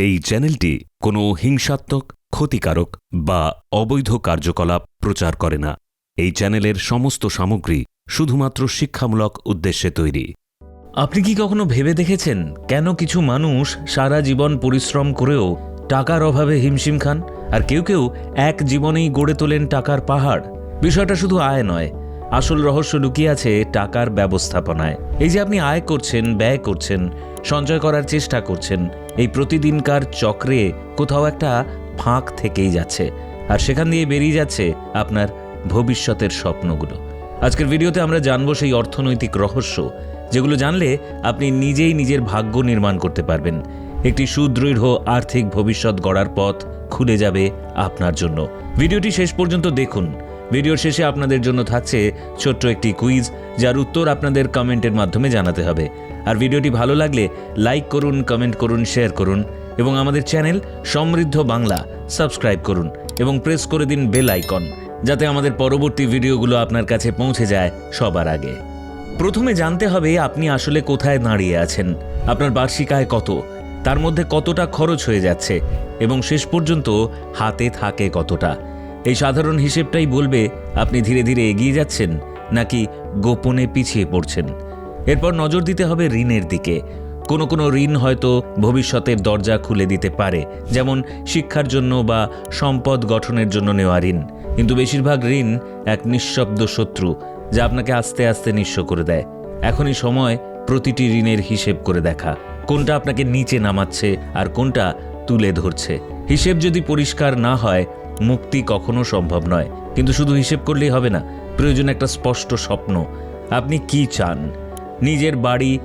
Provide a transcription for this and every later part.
এই চ্যানেলটি কোনো হিংসাত্মক, ক্ষতিকারক বা অবৈধ কার্যকলাপ প্রচার করে না। এই চ্যানেলের সমস্ত সামগ্রী শুধুমাত্র শিক্ষামূলক উদ্দেশ্যে তৈরি। আপনি কি কখনো ভেবে দেখেছেন কেন কিছু মানুষ সারা জীবন পরিশ্রম করেও টাকার অভাবে হিমশিম খান? আর কেউ কেউ এক জীবনেই গড়ে তোলেন টাকার পাহাড়? বিষয়টা শুধু আয় নয় আসল রহস্য লুকিয়ে আছে টাকার ব্যবস্থাপনায়। এই যে আপনি আয় করছেন, ব্যয় করছেন, সঞ্চয় করার চেষ্টা করছেন, এই প্রতিদিনকার চক্রে কোথাও একটা ফাঁক থেকেই যাচ্ছে। আর সেখান দিয়ে বেরিয়ে যাচ্ছে আপনার ভবিষ্যতের স্বপ্নগুলো। আজকের ভিডিওতে আমরা জানব সেই অর্থনৈতিক রহস্য, যেগুলো জানলে আপনি নিজেই নিজের ভাগ্য নির্মাণ করতে পারবেন। একটি সুদৃঢ় আর্থিক ভবিষ্যৎ গড়ার পথ খুলে যাবে আপনার জন্য। ভিডিওটি শেষ পর্যন্ত দেখুন। ভিডিওর শেষে আপনাদের জন্য থাকছে ছোট্ট একটি কুইজ, যার উত্তর আপনাদের কমেন্টের মাধ্যমে জানাতে হবে। আর ভিডিওটি ভালো লাগলে লাইক করুন, কমেন্ট করুন, শেয়ার করুন এবং আমাদের চ্যানেল সমৃদ্ধ বাংলা সাবস্ক্রাইব করুন এবং প্রেস করে দিন বেল আইকন, যাতে আমাদের পরবর্তী ভিডিওগুলো আপনার কাছে পৌঁছে যায় সবার আগে। প্রথমে জানতে হবে আপনি আসলে কোথায় দাঁড়িয়ে আছেন, আপনার বার্ষিক আয় কত, তার মধ্যে কতটা খরচ হয়ে যাচ্ছে এবং শেষ পর্যন্ত হাতে থাকে কতটা। এই সাধারণ হিসেবটাই বলবে, আপনি ধীরে ধীরে এগিয়ে যাচ্ছেন নাকি গোপনে পিছিয়ে পড়ছেন। এরপর নজর দিতে হবে ঋণের দিকে। কোনো কোনো ঋণ হয়তো ভবিষ্যতের দরজা খুলে দিতে পারে, যেমন শিক্ষার জন্য বা সম্পদ গঠনের জন্য নেওয়া ঋণ। কিন্তু বেশিরভাগ ঋণ এক নিঃশব্দ শত্রু, যা আপনাকে আস্তে আস্তে নিঃস্ব করে দেয়। এখনই সময় প্রতিটি ঋণের হিসেব করে দেখা, কোনটা আপনাকে নিচে নামাচ্ছে আর কোনটা তুলে ধরছে। হিসেব যদি পরিষ্কার না হয় মুক্তি কখনো সম্ভব নয়। কিন্তু শুধু হিসেব করলেই হবে না, প্রয়োজন একটা স্পষ্ট স্বপ্ন। আপনি কি চান? নিজের বাড়ি,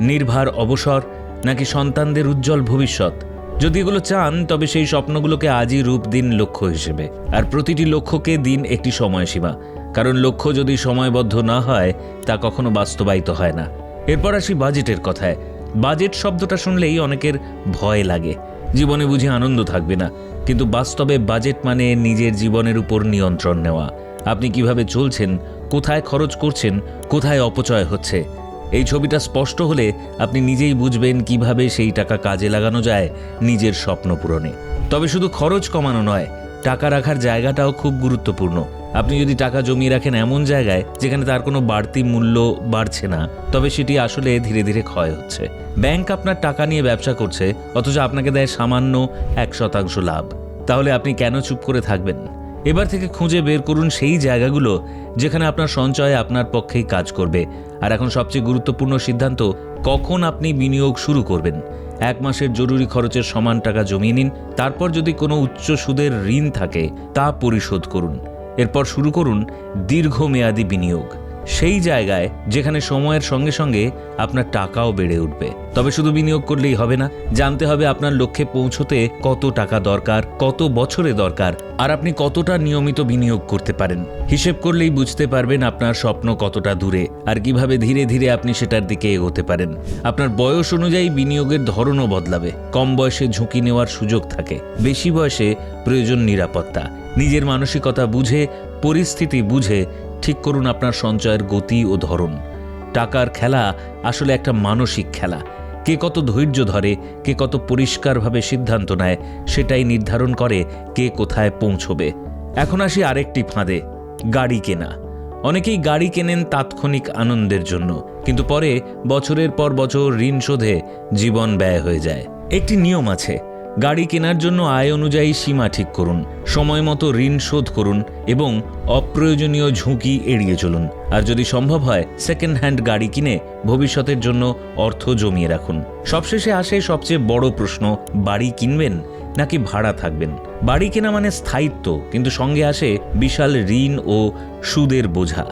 নির্ভার অবসর, নাকি সন্তানদের উজ্জ্বল ভবিষ্যৎ? যদি এগুলো চান, তবে সেই স্বপ্নগুলোকে আজই রূপ দিন লক্ষ্য হিসেবে। আর প্রতিটি লক্ষ্যকে দিন একটি সময়সীমা। কারণ লক্ষ্য যদি সময়বদ্ধ না হয়, তা কখনো বাস্তবায়িত হয় না। এরপর আসি বাজেটের কথায়। বাজেট শব্দটা শুনলেই অনেকের ভয় লাগে। জীবনে বুঝি আনন্দ থাকবে না। কিন্তু বাস্তবে বাজেট মানে নিজের জীবনের উপর নিয়ন্ত্রণ নেওয়া। আপনি কীভাবে চলছেন, কোথায় খরচ করছেন, কোথায় অপচয় হচ্ছে, এই ছবিটা স্পষ্ট হলে আপনি নিজেই বুঝবেন কীভাবে সেই টাকা কাজে লাগানো যায় নিজের স্বপ্ন পূরণে। তবে শুধু খরচ কমানো নয়, টাকা রাখার জায়গাটাও খুব গুরুত্বপূর্ণ। আপনি যদি টাকা জমিয়ে রাখেন এমন জায়গায় যেখানে তার কোনো বাড়তি মূল্য বাড়ছে না, তবে সেটি আসলে ধীরে ধীরে ক্ষয় হচ্ছে। ব্যাংক আপনার টাকা নিয়ে ব্যবসা করছে, অথচ আপনাকে দেয় সামান্য এক শতাংশ লাভ। তাহলে আপনি কেন চুপ করে থাকবেন? এবার থেকে খুঁজে বের করুন সেই জায়গাগুলো যেখানে আপনার সঞ্চয় আপনার পক্ষেই কাজ করবে। আর এখন সবচেয়ে গুরুত্বপূর্ণ সিদ্ধান্ত, কখন আপনি বিনিয়োগ শুরু করবেন? এক মাসের জরুরি খরচের সমান টাকা জমিয়ে নিন, তারপর যদি কোনো উচ্চ সুদের ঋণ থাকে, তা পরিশোধ করুন। এরপর শুরু করুন দীর্ঘমেয়াদী বিনিয়োগ। সেই জায়গায় যেখানে সময়ের সঙ্গে সঙ্গে আপনার টাকাও বেড়ে উঠবে। তবে শুধু বিনিয়োগ করলেই হবে না, জানতে হবে আপনার লক্ষ্যে পৌঁছতে কত টাকা দরকার, কত বছরে দরকার, আর আপনি কতটা নিয়মিত বিনিয়োগ করতে পারেন। হিসেব করলেই বুঝতে পারবেন আপনার স্বপ্ন কতটা দূরে, আর কীভাবে ধীরে ধীরে আপনি সেটার দিকে এগোতে পারেন। আপনার বয়স অনুযায়ী বিনিয়োগের ধরনও বদলাবে, কম বয়সে ঝুঁকি নেওয়ার সুযোগ থাকে, বেশি বয়সে প্রয়োজন নিরাপত্তা। নিজের মানসিকতা বুঝে, পরিস্থিতি বুঝে ঠিক করুন আপনার সঞ্চয়ের গতি ও ধরন। টাকার খেলা আসলে একটা মানসিক খেলা। কে কত ধৈর্য ধরে, কে কত পরিষ্কারভাবে সিদ্ধান্ত নেয়, সেটাই নির্ধারণ করে কে কোথায় পৌঁছবে। এখন আসি আরেকটি ফাঁদে, গাড়ি কেনা। অনেকেই গাড়ি কেনেন তাৎক্ষণিক আনন্দের জন্য, কিন্তু পরে বছরের পর বছর ঋণ শোধে জীবন ব্যয় হয়ে যায়। একটি নিয়ম আছে গাড়ি কেনার জন্য আয় অনুযায়ী সীমা ঠিক করুন, সময় মতো ঋণ শোধ করুন এবং অপ্রয়োজনীয় ঝুঁকি এড়িয়ে চলুন। আর যদি সম্ভব হয় সেকেন্ড হ্যান্ড গাড়ি কিনে ভবিষ্যতের জন্য অর্থ জমিয়ে রাখুন। সবশেষে আসে সবচেয়ে বড় প্রশ্ন, বাড়ি কিনবেন নাকি ভাড়া থাকবেন? বাড়ি কেনা মানে স্থায়িত্ব, কিন্তু সঙ্গে আসে বিশাল ঋণ ও সুদের বোঝা।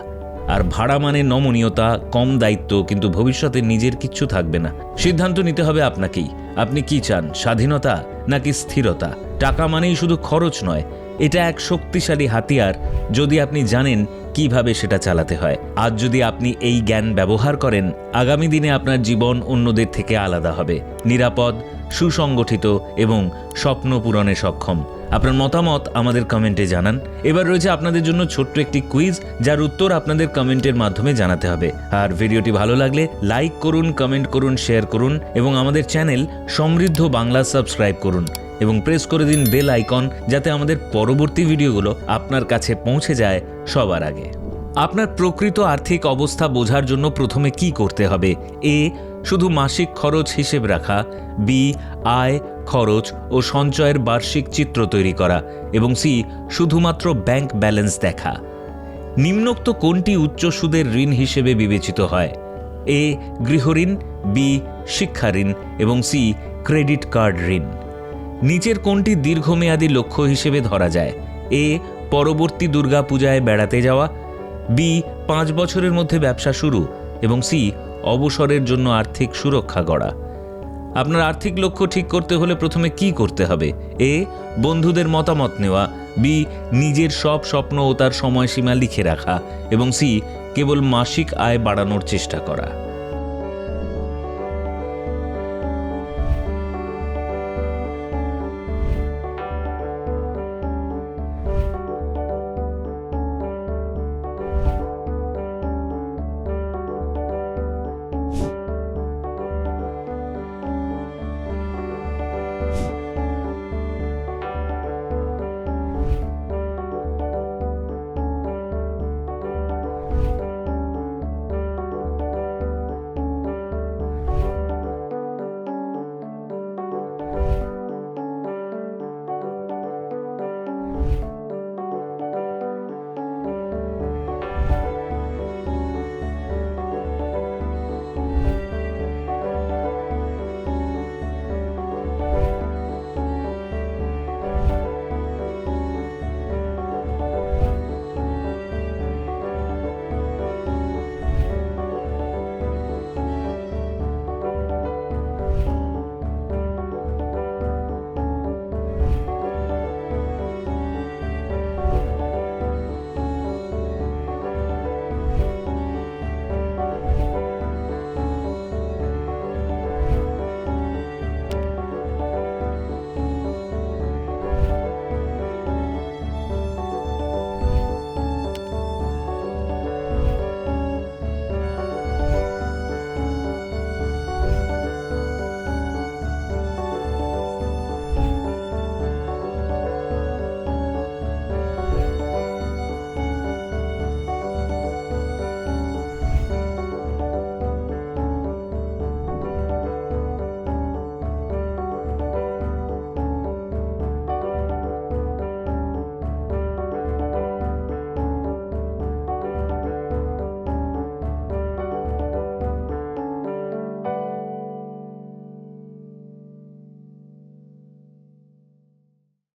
আর ভাড়া মানে নমনীয়তা, কম দায়িত্ব, কিন্তু ভবিষ্যতে নিজের কিচ্ছু থাকবে না। সিদ্ধান্ত নিতে হবে আপনাকেই। আপনি কি চান, স্বাধীনতা নাকি স্থিরতা? টাকা মানেই শুধু খরচ নয়, এটা এক শক্তিশালী হাতিয়ার যদি আপনি জানেন কীভাবে সেটা চালাতে হয়। আজ যদি আপনি এই জ্ঞান ব্যবহার করেন, আগামী দিনে আপনার জীবন অন্যদের থেকে আলাদা হবে। নিরাপদ, সুসংগঠিত এবং স্বপ্ন পূরণে সক্ষম। আপনার মতামত আমাদের কমেন্টে জানান। এবার রয়েছে আপনাদের জন্য ছোট্ট একটি কুইজ যার উত্তর আপনাদের কমেন্টের মাধ্যমে জানাতে হবে। আর ভিডিওটি ভালো লাগলে লাইক করুন কমেন্ট করুন শেয়ার করুন এবং আমাদের চ্যানেল সমৃদ্ধ বাংলা সাবস্ক্রাইব করুন এবং প্রেস করে দিন বেল আইকন যাতে আমাদের পরবর্তী ভিডিওগুলো আপনার কাছে পৌঁছে যায় সবার আগে। আপনার প্রকৃত আর্থিক অবস্থা বোঝার জন্য প্রথমে কি করতে হবে? এ, শুধু মাসিক খরচ হিসেব রাখা, বি, আয় খরচ ও সঞ্চয়ের বার্ষিক চিত্র তৈরি করা এবং সি শুধুমাত্র ব্যাংক ব্যালেন্স দেখা। নিম্নোক্ত কোনটি উচ্চ সুদের ঋণ হিসেবে বিবেচিত হয়? এ গৃহঋণ বি, শিক্ষা ঋণ এবং সি, ক্রেডিট কার্ড ঋণ। নিচের কোনটি দীর্ঘমেয়াদী লক্ষ্য হিসেবে ধরা যায়? এ, পরবর্তী দুর্গাপূজায় বেড়াতে যাওয়া। বি, পাঁচ বছরের মধ্যে ব্যবসা শুরু এবং সি, অবসরের জন্য আর্থিক সুরক্ষা গড়া। আপনার আর্থিক লক্ষ্য ঠিক করতে হলে প্রথমে কি করতে হবে? এ, বন্ধুদের মতামত নেওয়া, বি, নিজের সব স্বপ্ন ও তার সময়সীমা লিখে রাখা, এবং সি, কেবল মাসিক আয় বাড়ানোর চেষ্টা করা।